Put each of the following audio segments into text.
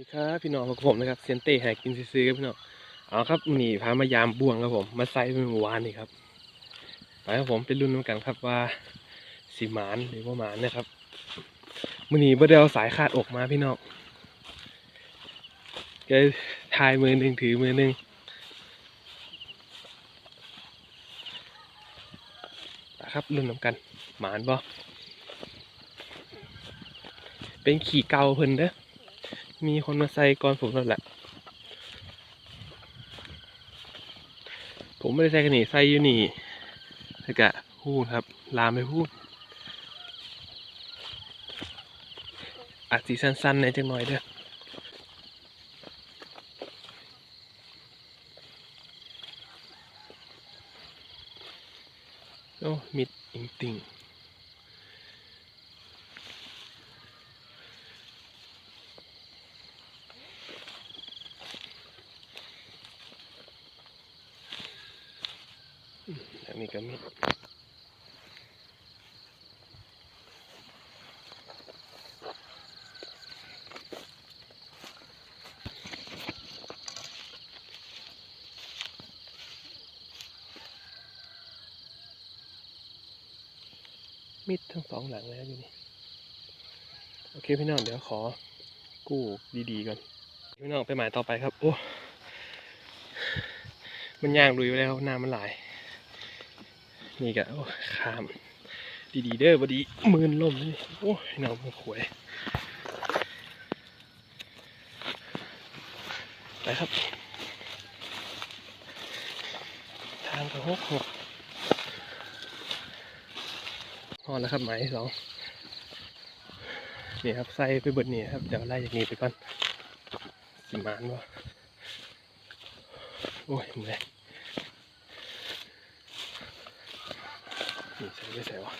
ดีครับพี่น้องของผมนะครับเซยนเต้แหกกินซื้อๆครับพี่น้องเอาครับนี่พามายามบ่วงครับผม มาใส่เมื่อวานนี่ครับไปครับผมเป็นรุ่นน้ำกันครับว่าสีหมานหรือว่าหมานนะครับมือนี้บ่ได้เอาสายขาดอกมาพี่น้องก็ทายมือหนึ่งถือมือหนึ่งนะครับรุ่นน้ำกันหมานบ่เป็นขี่เกาเพิ่นเด้อ มีคนมาใส่ก่อนผมแล้วแหละ ผมไม่ได้ใส่กันนี่ใส่อยู่นี่แล้วก็พูดครับ ลามไปพูดอาจสีสั้นๆในอยจังหน่อยเด้อโอ้มิดอิงติงันนี้มิดมิดทั้งสองหลังแล้วอยู่นี่ โอเคพี่น้องเดี๋ยวขอกู้ดีๆก่อน พี่น้องไปหมายต่อไปครับ โอ้ มันย่างลุยไปแล้วน้ำมันไหล นี่ก็โอ้ขาม ดีๆเด้อบดีมืนล่มเลยโอ้ยน้องมันขวยไปครับ ทางกระหกหกพอแล้วครับหมายสองนี่ครับใส่ไปบิดนี่ครับ เดี๋ยวไล่จากนี้ไปก่อนสิมานวะโอ้ยเมื่อย นี่ใส่ไปใส่วะ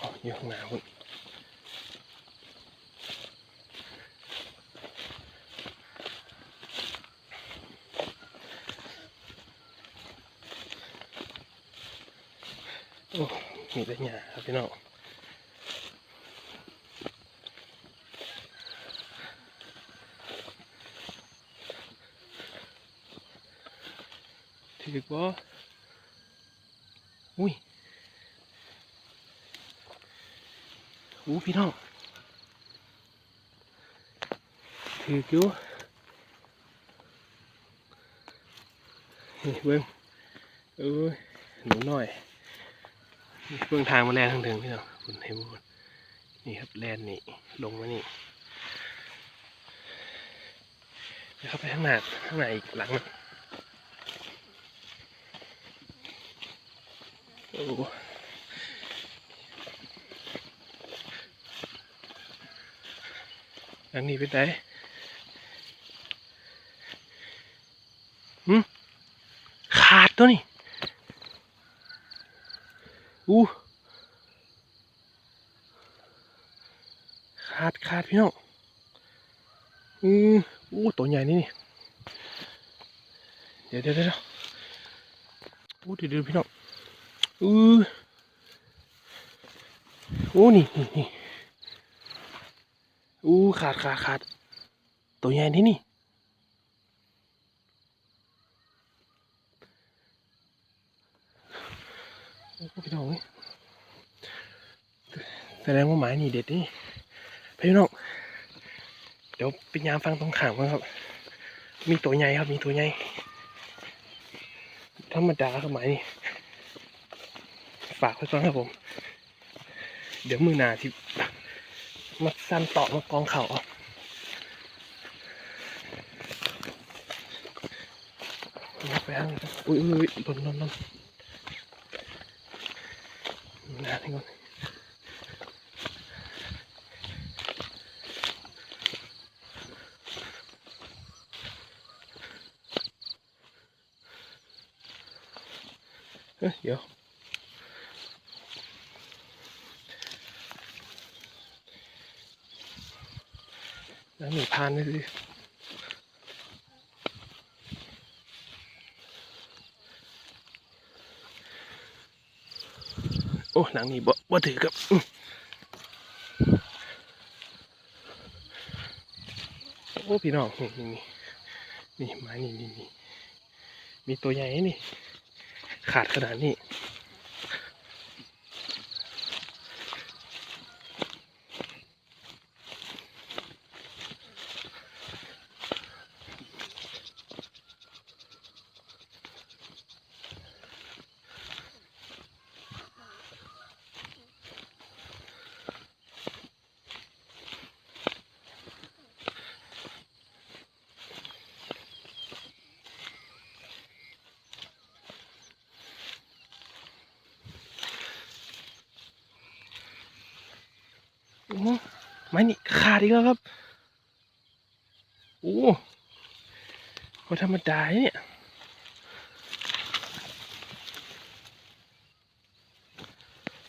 อ๋ออยู่ข้างหน้าคุณโอ้ มีแต่หญ้าครับพี่น้องถือบ่อุ้ยอู้พี่น้องถืออยู่นี่เบิ้งเอ้ยหนูน้อย เบื้องทางมาแลนทางถึงพี่น้องคุณเห็นบ่คุณนี่ครับแลนนี่ลงมานี่เดี๋ยวไปข้างหน้าข้างหน้าอีกหลังหนึงโอ้หลังนี้เป็นไงหืมขาดตัวนี่ อู้ขาดขาดพี่น้องอืออู้ตัวใหญ่นี่นี่เดี๋ยวเดี๋ยวเดี๋ยวอู้เดี๋ยวเดี๋ยวพี่น้องอืออู้นี่นี่อู้ขาดขาดขาดตัวใหญ่นี่นี่โอ้ พี่น้องเอ้ยแสดงว่าหมายนี่เด็ดนี่พี่น้องเดี๋ยวไปิญญามฟังตรงขางครับ มีตัวใหญ่ครับมีตัวใหญ่ธรรมดาครับหมายนี่ฝากไว้ก่อนครับผม เดี๋ยวมือหนาที่มาสั้นต่อมากองเข่าออาไปห้างอุ้ยอุ้ยอุ้ยหล่นหล่นหล่น นานก่อนเอ้ยเดี๋ยวแล้วหนีพานเลยสิ โอ้หนังนี่บ่บ่ถือครับโอ้พี่น้องนี่นี่นี่นี่ไม้นี่นี่นี่มีตัวใหญ่นี่ ขาดขนาดนี้ โอ้ไม้นี่ขาดอีกแล้วครับ โอ้ก็ธรรมดาเนี่ย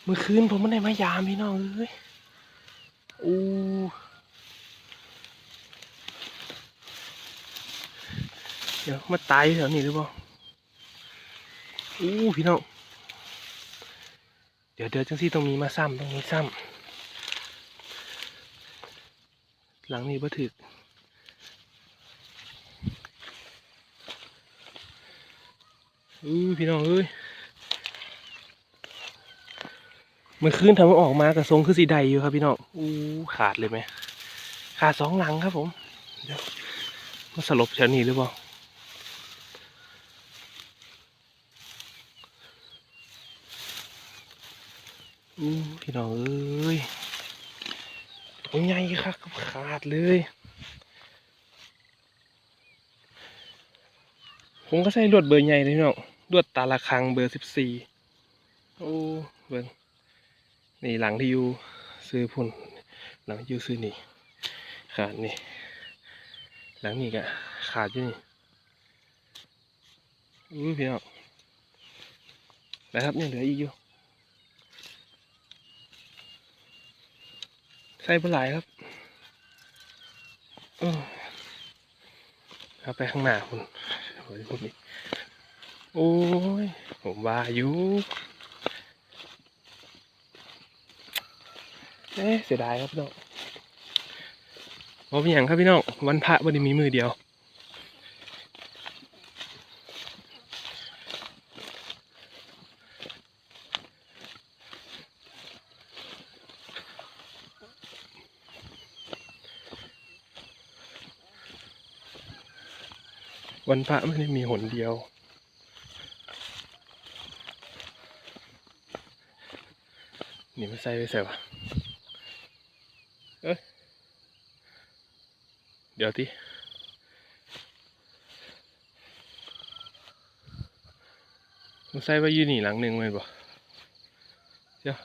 เมื่อคืนผมไม่ได้มายามพี่น้องเลยโอ้เดี๋ยวมาตายแถวนี้หรือเปล่าโอ้พี่น้อง เดี๋ยวเดี๋ยวจังซี่ตรงนี้มาซ้ำตรงนี้ซ้ำ หลังนี้บ่ถึกอู้พี่น้องเอ้ยมื่อคืนทำมันออกมากระทรงคือสีใดอยู่ครับพี่น้องอู้ขาดเลยไหมขาดสองหลังครับผมเดี๋ยวมาสลบแถวนี้หรือเปล่าอู้พี่น้องเอ้ย โอ้ยใหญ่ครับขาดเลย ผมก็ใส่ลวดเบอร์ใหญ่เลยพี่น้องลวดตาละครังเบอร์สิบสี่โอ้เบิ่งนี่หลังที่อยู่ซื้อพุ่น หลังอยู่ซื้อนี่ ขาดนี่ หลังนี่ก็ขาดอยู่นี่อู้พี่น้องนะครับยังเหลืออีกอยู่ ส่ปลายครับเออเอาไปข้างหน้าคุณโอ้ยพวกนี้โอ้ย ผมว่าอยู่เอ๊ะเสียดายครับพี่น้องว่าเป็นอย่างครับพี่น้อง วันพระวันนี้มีมือเดียว วันพระไม่ได้มีหนเดียว นี่มันใส่ไปใส่ปะเอ้ยเดี๋ยวทีมันใส่ไว้อยืนนี่หลังหนึ่งเลยปะเดี๋ย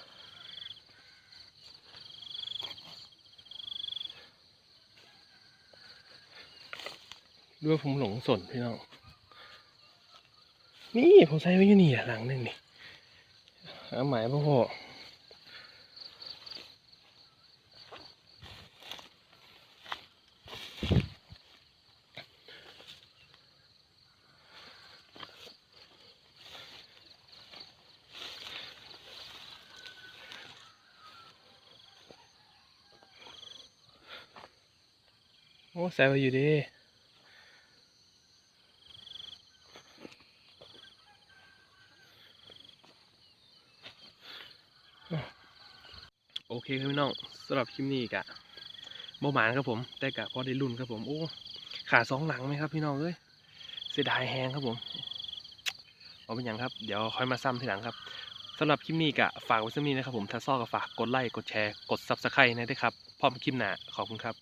ด้วยผมหลงสนพี่น้อง นี่ผมใส่ไว้อยู่นี่หลังหนึ่งนี่เอาหมายพ่อพ่อโอ้ใส่ไว้อยู่ดิโอเคครับพี่น้องสำหรับคลิปนี้กะบ่หมานครับผมแต่กะพอได้รุ่นครับผมโอ้ขาสองหลังไหมครับพี่น้องเอ้ยเสียดายแฮงครับผมเอาเป็นอย่างครับเดี๋ยวค่อยมาซ้ำทีหลังครับสำหรับคลิปนี้กะฝากไว้สักนี้นะครับผมถ้าชอบก็ฝากกดไลค์กดแชร์กดซับสไครต์นะด้วยครับพร้อมคลิปหน้าขอบคุณครับ